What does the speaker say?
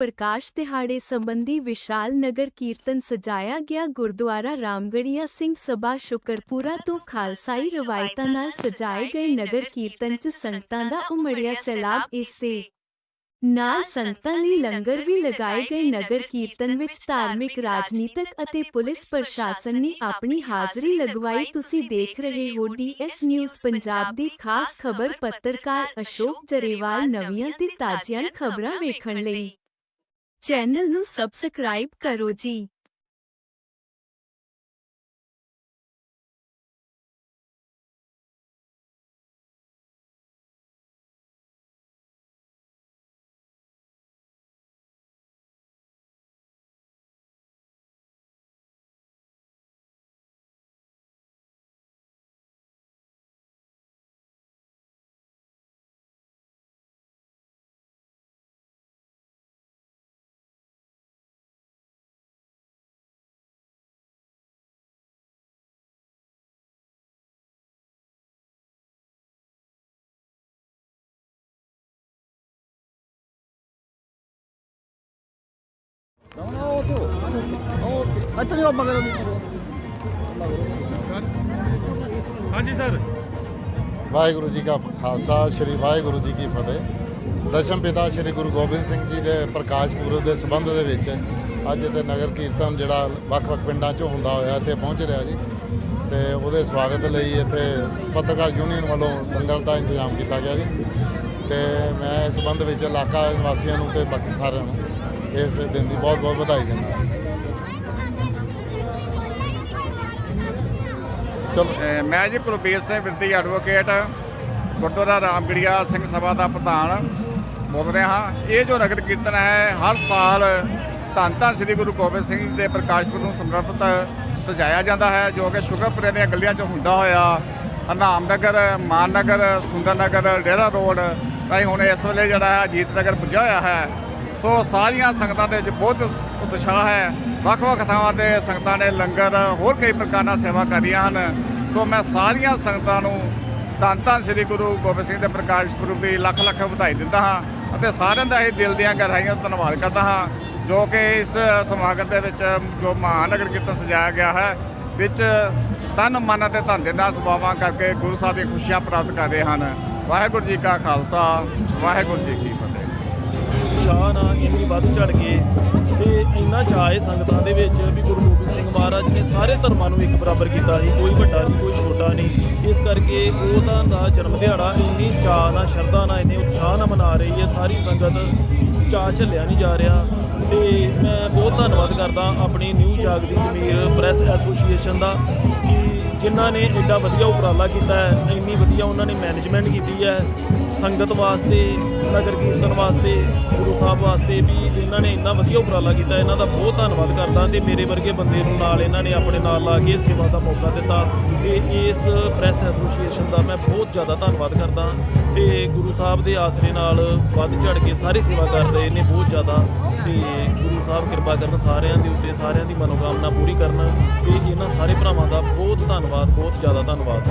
ਪ੍ਰਕਾਸ਼ ਦਿਹਾੜੇ ਸੰਬੰਧੀ ਵਿਸ਼ਾਲ ਨਗਰ ਕੀਰਤਨ ਸਜਾਇਆ ਗਿਆ ਗੁਰਦੁਆਰਾ ਰਾਮਗੜੀਆ ਸਿੰਘ ਸਭਾ ਸ਼ੁਕਰਪੁਰਾ ਤੋਂ ਖਾਲਸਾਈ ਰਵਾਇਤਾਂ ਨਾਲ ਸਜਾਏ ਗਏ ਨਗਰ ਕੀਰਤਨ 'ਚ ਸੰਗਤਾਂ ਦਾ ਉਮੜਿਆ ਸੈਲਾਬ ਇਸ ਦੇ ਨਾਲ ਸੰਗਤਾਂ ਲਈ ਲੰਗਰ ਵੀ ਲਗਾਏ ਗਏ ਨਗਰ ਕੀਰਤਨ ਵਿੱਚ ਧਾਰਮਿਕ, ਰਾਜਨੀਤਿਕ ਅਤੇ ਪੁਲਿਸ ਪ੍ਰਸ਼ਾਸਨ ਨੇ ਆਪਣੀ ਹਾਜ਼ਰੀ ਲਗਵਾਈ। ਤੁਸੀਂ ਦੇਖ ਰਹੇ ਹੋ ਡੀਐਸ ਨਿਊਜ਼ ਪੰਜਾਬ ਦੀ ਖਾਸ ਖਬਰ ਪੱਤਰਕਾਰ ਅਸ਼ੋਕ ਜਰੇਵਾਲ ਨਵੀਆਂ ਤੇ ਤਾਜ਼ੀਆਂ ਖਬਰਾਂ ਵੇਖਣ ਲਈ। ਚੈਨਲ ਨੂੰ ਸਬਸਕ੍ਰਾਈਬ ਕਰੋ ਜੀ। ਨਾ ਉਹ ਤੋਂ ਉਹ ਹਾਂਜੀ ਸਰ। ਵਾਹਿਗੁਰੂ ਜੀ ਕਾ ਖਾਲਸਾ, ਸ੍ਰੀ ਵਾਹਿਗੁਰੂ ਜੀ ਕੀ ਫਤਿਹ। ਦਸ਼ਮ ਪਿਤਾ ਸ੍ਰੀ ਗੁਰੂ ਗੋਬਿੰਦ ਸਿੰਘ ਜੀ ਦੇ ਪ੍ਰਕਾਸ਼ ਪੁਰਬ ਦੇ ਸੰਬੰਧ ਦੇ ਵਿੱਚ ਅੱਜ ਤੇ ਨਗਰ ਕੀਰਤਨ ਜਿਹੜਾ ਵੱਖ-ਵੱਖ ਪਿੰਡਾਂ 'ਚੋਂ ਹੁੰਦਾ ਹੋਇਆ, ਇੱਥੇ ਪਹੁੰਚ ਰਿਹਾ ਜੀ। ਤੇ ਉਹਦੇ ਸਵਾਗਤ ਲਈ ਇੱਥੇ ਪੱਤਰਕਾਰ ਯੂਨੀਅਨ ਵੱਲੋਂ ਲੰਗਰ ਦਾ ਇੰਤਜ਼ਾਮ ਕੀਤਾ ਗਿਆ ਜੀ। ਤੇ ਮੈਂ ਇਸ ਸੰਬੰਧ ਵਿੱਚ ਇਲਾਕਾ ਨਿਵਾਸੀਆਂ ਨੂੰ ਤੇ ਬਾਕੀ ਸਾਰਿਆਂ ਨੂੰ ਇਸ ਦਿਨ ਦੀ ਬਹੁਤ-ਬਹੁਤ ਵਧਾਈ ਦਿੰਦਾ। ਚਲੋ। ਮੈਂ ਜੀ ਕੁਲਬੀਰ ਸਿੰਘ ਵਿਰਦੀ ਐਡਵੋਕੇਟ, ਗੁਰਦੁਆਰਾ ਰਾਮਗੜੀਆ ਸਿੰਘ ਸਭਾ ਦਾ ਪ੍ਰਧਾਨ ਬੋਲ ਰਿਹਾ ਹਾਂ। ਇਹ ਜੋ ਨਗਰ ਕੀਰਤਨ ਹੈ, ਹਰ ਸਾਲ ਧੰਨ ਧੰਨ ਸ੍ਰੀ ਗੁਰੂ ਗੋਬਿੰਦ ਸਿੰਘ ਜੀ ਦੇ ਪ੍ਰਕਾਸ਼ ਪੁਰਬ ਨੂੰ ਸਮਰਪਿਤ ਸਜਾਇਆ ਜਾਂਦਾ ਹੈ, ਜੋ ਕਿ ਸ਼ੁਗਰਪੁਰੇ ਦੀਆਂ ਗਲੀਆਂ 'ਚ ਹੁੰਦਾ ਹੋਇਆ ਹਰਨਾਮ ਨਗਰ, ਮਾਨ ਨਗਰ, ਸੁੰਦਰ ਨਗਰ, ਡੇਰਾ ਰੋਡ ਰਾਹੀਂ ਹੁਣ ਇਸ ਵੇਲੇ ਜਿਹੜਾ ਹੈ, ਅਜੀਤ ਨਗਰ ਪੁੱਜਾ ਹੋਇਆ ਹੈ। ਸੋ ਸਾਰੀਆਂ ਸੰਗਤਾਂ ਦੇ ਵਿੱਚ ਬਹੁਤ ਉਤਸ਼ਾਹ ਹੈ। ਵੱਖ-ਵੱਖ ਥਾਵਾਂ ਤੇ ਸੰਗਤਾਂ ਨੇ ਲੰਗਰ ਹੋਰ ਕਈ ਪ੍ਰਕਾਰ ਨਾਲ ਸੇਵਾ ਕਰੀਆਂ ਹਨ। ਸੋ ਮੈਂ ਸਾਰੀਆਂ ਸੰਗਤਾਂ ਨੂੰ ਧੰਨ ਧੰਨ ਸ੍ਰੀ ਗੁਰੂ ਗੋਬਿੰਦ ਸਿੰਘ ਦੇ ਪ੍ਰਕਾਸ਼ ਪੁਰਬ ਦੀ ਲੱਖ ਲੱਖ ਵਧਾਈ ਦਿੰਦਾ ਹਾਂ ਅਤੇ ਸਾਰਿਆਂ ਦਾ ਇਹ ਦਿਲ ਦੀਆਂ ਗਹਿਰਾਈਆਂ ਧੰਨਵਾਦ ਕਰਦਾ ਹਾਂ, ਜੋ ਕਿ ਇਸ ਸਮਾਗਮ ਦੇ ਵਿੱਚ ਜੋ ਮਹਾਨਗਰ ਕੀਰਤਨ ਸਜਾਇਆ ਗਿਆ ਹੈ, ਵਿੱਚ ਤਨ, ਮਨ ਅਤੇ ਧਨ ਦੇ ਨਾਲ ਸੇਵਾਵਾਂ ਕਰਕੇ ਗੁਰੂ ਸਾਹਿਬ ਦੀਆਂ ਖੁਸ਼ੀਆਂ ਪ੍ਰਾਪਤ ਕਰਦੇ ਹਨ। ਵਾਹਿਗੁਰੂ ਜੀ ਕਾ ਖਾਲਸਾ, ਵਾਹਿਗੁਰੂ ਜੀ ਕੀ ਫਤਿਹ। ਸ਼ਾਨ ਨਾਲ ਇੰਨੀ ਵੱਧ ਚੜ ਕੇ ਤੇ ਇੰਨਾ ਚਾਅ ਹੈ ਸੰਗਤਾਂ ਦੇ ਵਿੱਚ ਵੀ ਗੁਰੂ ਗੋਬਿੰਦ ਸਿੰਘ ਮਹਾਰਾਜ ਨੇ ਸਾਰੇ ਧਰਮਾਂ ਨੂੰ ਇੱਕ ਬਰਾਬਰ ਕੀਤਾ ਸੀ, ਕੋਈ ਵੱਡਾ ਨਹੀਂ, ਕੋਈ ਛੋਟਾ ਨਹੀਂ। ਇਸ ਕਰਕੇ ਉਹਦਾ ਦਾ ਜਨਮ ਦਿਹਾੜਾ, ਇੰਨੀ ਚਾਅ ਨਾਲ ਸ਼ਰਧਾ ਨਾਲ ਇੰਨੇ ਉਤਸ਼ਾਹ ਨਾਲ ਮਨਾ ਰਹੀ ਹੈ। ਸਾਰੀ ਸੰਗਤ ਚਾਅ ਝੱਲਿਆ ਨਹੀਂ ਜਾ ਰਿਹਾ ਤੇ ਮੈਂ ਬਹੁਤ ਧੰਨਵਾਦ ਕਰਦਾ ਆਪਣੀ ਨਿਊ ਜਾਗਦੀ ਜ਼ਮੀਰ ਪ੍ਰੈਸ ਐਸੋਸੀਏਸ਼ਨ ਦਾ ਕਿ ਜਿਨ੍ਹਾਂ ਨੇ ਐਡਾ ਵਧੀਆ ਉਪਰਾਲਾ ਕੀਤਾ ਹੈ, ਇੰਨੀ ਵਧੀਆ ਉਹਨਾਂ ਨੇ ਮੈਨੇਜਮੈਂਟ ਕੀਤੀ ਹੈ। ਸੰਗਤ ਵਾਸਤੇ, ਨਗਰ ਕੀਰਤਨ ਵਾਸਤੇ, ਗੁਰੂ ਸਾਹਿਬ ਵਾਸਤੇ ਵੀ ਇਹਨਾਂ ਨੇ ਇੰਨਾ ਵਧੀਆ ਉਪਰਾਲਾ ਕੀਤਾ। ਇਹਨਾਂ ਦਾ ਬਹੁਤ ਧੰਨਵਾਦ ਕਰਦਾ ਤੇ ਮੇਰੇ ਵਰਗੇ ਬੰਦੇ ਨੂੰ ਨਾਲ ਇਹਨਾਂ ਨੇ ਆਪਣੇ ਨਾਲ ਲਾ ਕੇ ਸੇਵਾ ਦਾ ਮੌਕਾ ਦਿੱਤਾ। ਤੇ ਇਸ ਪ੍ਰੈਸ ਐਸੋਸੀਏਸ਼ਨ ਦਾ ਮੈਂ ਬਹੁਤ ਜ਼ਿਆਦਾ ਧੰਨਵਾਦ ਕਰਦਾ। ਤੇ ਗੁਰੂ ਸਾਹਿਬ ਦੇ ਆਸਰੇ ਨਾਲ ਵੱਧ ਚੜ ਕੇ ਸਾਰੇ ਸੇਵਾ ਕਰ ਰਹੇ ਨੇ ਬਹੁਤ ਜ਼ਿਆਦਾ। ਤੇ ਗੁਰੂ ਸਾਹਿਬ ਕਿਰਪਾ ਕਰਨ ਸਾਰਿਆਂ ਦੇ ਉੱਤੇ, ਸਾਰਿਆਂ ਦੀ ਮਨੋਕਾਮਨਾ ਪੂਰੀ ਕਰਨ। ਤੇ ਇਹਨਾਂ ਸਾਰੇ ਭਰਾਵਾਂ ਦਾ ਬਹੁਤ ਧੰਨਵਾਦ, ਬਹੁਤ ਜ਼ਿਆਦਾ ਧੰਨਵਾਦ।